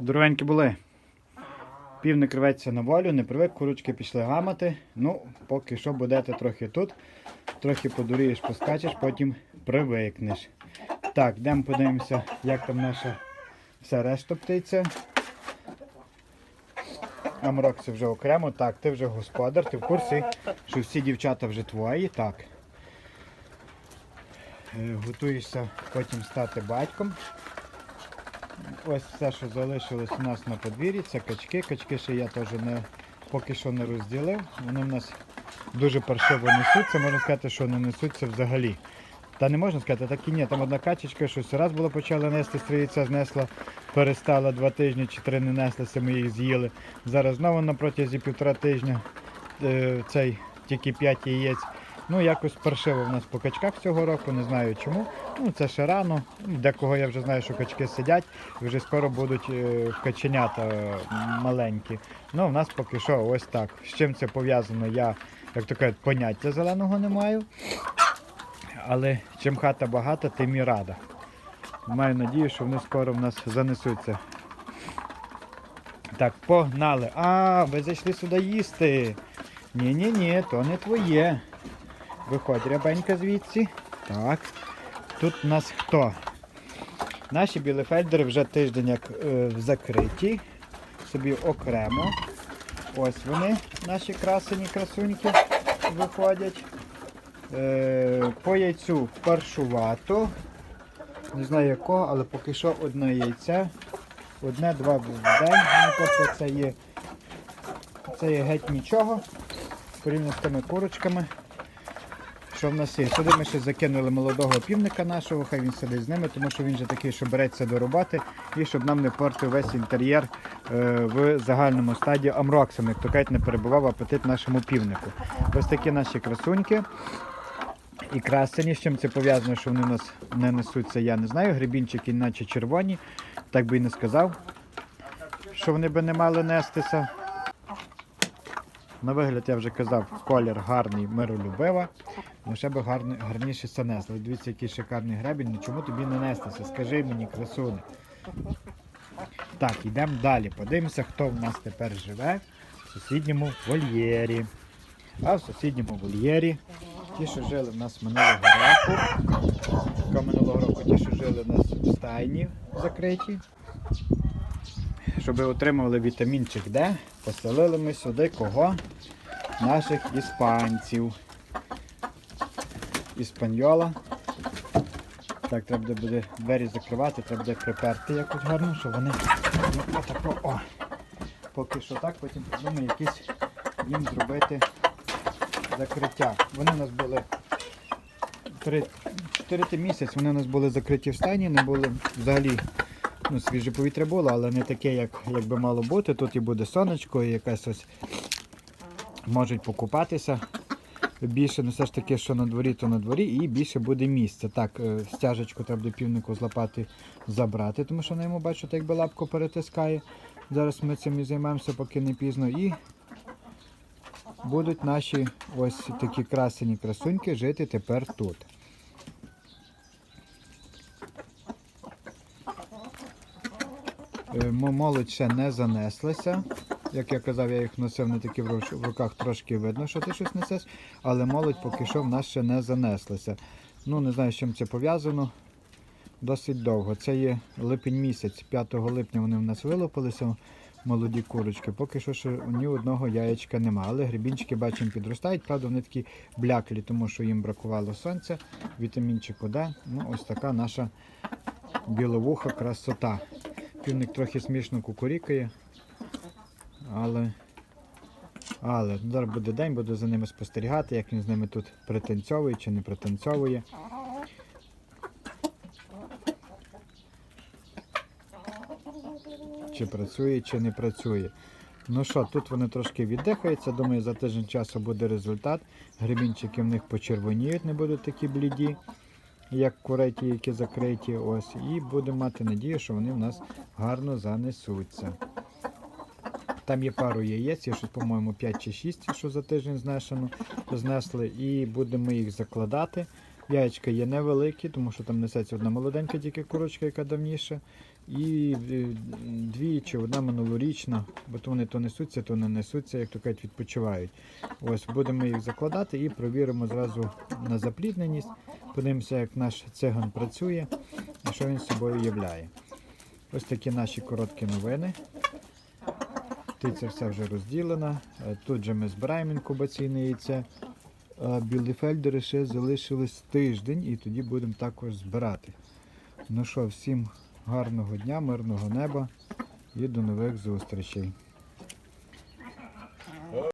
Здоровенькі були. Півник рветься на волю, не привик, курочки пішли гамати. Ну, поки що будете трохи тут. Трохи подурієш, поскачеш, потім привикнеш. Так, йдемо подивимося, як там наша вся решта птиця. Амрок це вже окремо. Так, ти вже господар, ти в курсі, що всі дівчата вже твої. Так. Е, Готуєшся потім стати батьком. Ось все, що залишилось у нас на подвір'ї, це качки. Качки ще я теж не, поки що не розділив. Вони в нас дуже паршиво несуться, можна сказати, що не несуться взагалі. Та не можна сказати, так і ні. Там одна качечка щось раз було почала нести, стріється знесла, перестала два тижні чи три не неслися, ми їх з'їли. Зараз знову на протязі півтора тижня е, цей тільки 5 яєць. Ну, якось паршиво в нас по качках цього року, не знаю чому. Ну, це ще рано. Ну, Декого я вже знаю, що качки сидять вже скоро будуть е, каченята маленькі. Ну, в нас поки що ось так. З чим це пов'язано, я, як то кажуть, поняття зеленого не маю. Але чим хата багата, тим і рада. Маю надію, що вони скоро в нас занесуться. Так, погнали. А, ви зайшли сюди їсти. Ні-ні-ні, то не твоє. Виходь, рябенька звідси. Так. Тут у нас хто? Наші білефельдери вже тиждень як е, закриті. Собі окремо. Ось вони, наші красені красуньки, виходять. Е, по яйцю паршувато. Не знаю якого, але поки що одне яйце. Одне-два в день. Ну, тобто це є, це є геть нічого. Порівняно з тими курочками. Що в нас є? Сюди ми ще закинули молодого півника нашого, хай він сидить з ними, тому що він же такий, що береться до роботи, і щоб нам не портив весь інтер'єр е, в загальному стадії амроксом, як то кажуть, не перебував апетит нашому півнику. Ось такі наші красуньки. І красені, з чим це пов'язано, що вони у нас не несуться, я не знаю. Грибінчики наче червоні, так би і не сказав, що вони би не мали нестися. На вигляд я вже казав, колір гарний, миролюбива. Ну ще би гарний, гарніше це несло. Дивіться, який шикарний гребінь, ну чому тобі не нестися? Скажи мені, красуне. Так, йдемо далі. Подивимося, хто в нас тепер живе в сусідньому вольєрі. А в сусідньому вольєрі ті, що жили в нас минулого року. Минулого року ті, що жили в нас в стайні закриті. Щоб отримували вітамінчик Д, поселили ми сюди кого? Наших іспанців. Іспаньола. Так, треба буде двері закривати, треба буде приперти якось гарно, щоб вони ну, отако, о. Поки що так, потім подумаю якісь їм зробити закриття. Вони у нас були 3, 4 місяць, вони у нас були закриті в стані, не були взагалі ну, свіже повітря було, але не таке, як, як би мало бути. Тут і буде сонечко, і якась ось можуть покупатися. Більше, ну все ж таки, що на дворі, то на дворі, і більше буде місця. Так, е, стяжечку треба до півнику злапати, забрати, тому що на йому бачу, так якби лапку перетискає. Зараз ми цим і займемося, поки не пізно. І будуть наші ось такі красені красуньки жити тепер тут. Е, мо- Молодь ще не занеслася. Як я казав, я їх носив не такі в руках трошки видно, що ти щось несеш, але молодь поки що в нас ще не занеслася. Ну, не знаю, з чим це пов'язано. Досить довго. Це є липень місяць, 5 липня вони в нас вилупилися, молоді курочки. Поки що ще ні одного яєчка нема. Але грибінчики, бачимо, підростають. Правда, вони такі бляклі, тому що їм бракувало сонця, вітамінчику Д. Ну, ось така наша біловуха красота. Півник трохи смішно кукурікає. Але, але зараз буде день, буду за ними спостерігати, як він з ними тут пританцьовує чи не пританцьовує. Чи працює, чи не працює. Ну що, тут вони трошки віддихаються. Думаю, за тиждень часу буде результат. Гребінчики в них почервоніють, не будуть такі бліді, як куреті, які закриті. Ось. І будемо мати надію, що вони в нас гарно занесуться. Там є пару яєць, є щось, по-моєму, 5 чи 6, що за тиждень знесено, знесли, і будемо їх закладати. Яєчка є невеликі, тому що там несеться одна молоденька тільки курочка, яка давніше І е, дві чи одна минулорічна, бо то вони то несуться, то не несуться, як то кажуть, відпочивають. Ось будемо їх закладати і провіримо зразу на заплідненість. Подивимося, як наш циган працює і що він собою являє. Ось такі наші короткі новини. Птиця вся вже розділена. Е, Тут же ми збираємо інкубаційне яйце. А біліфельдери ще залишились тиждень і тоді будемо також збирати. Ну що, всім гарного дня, мирного неба і до нових зустрічей.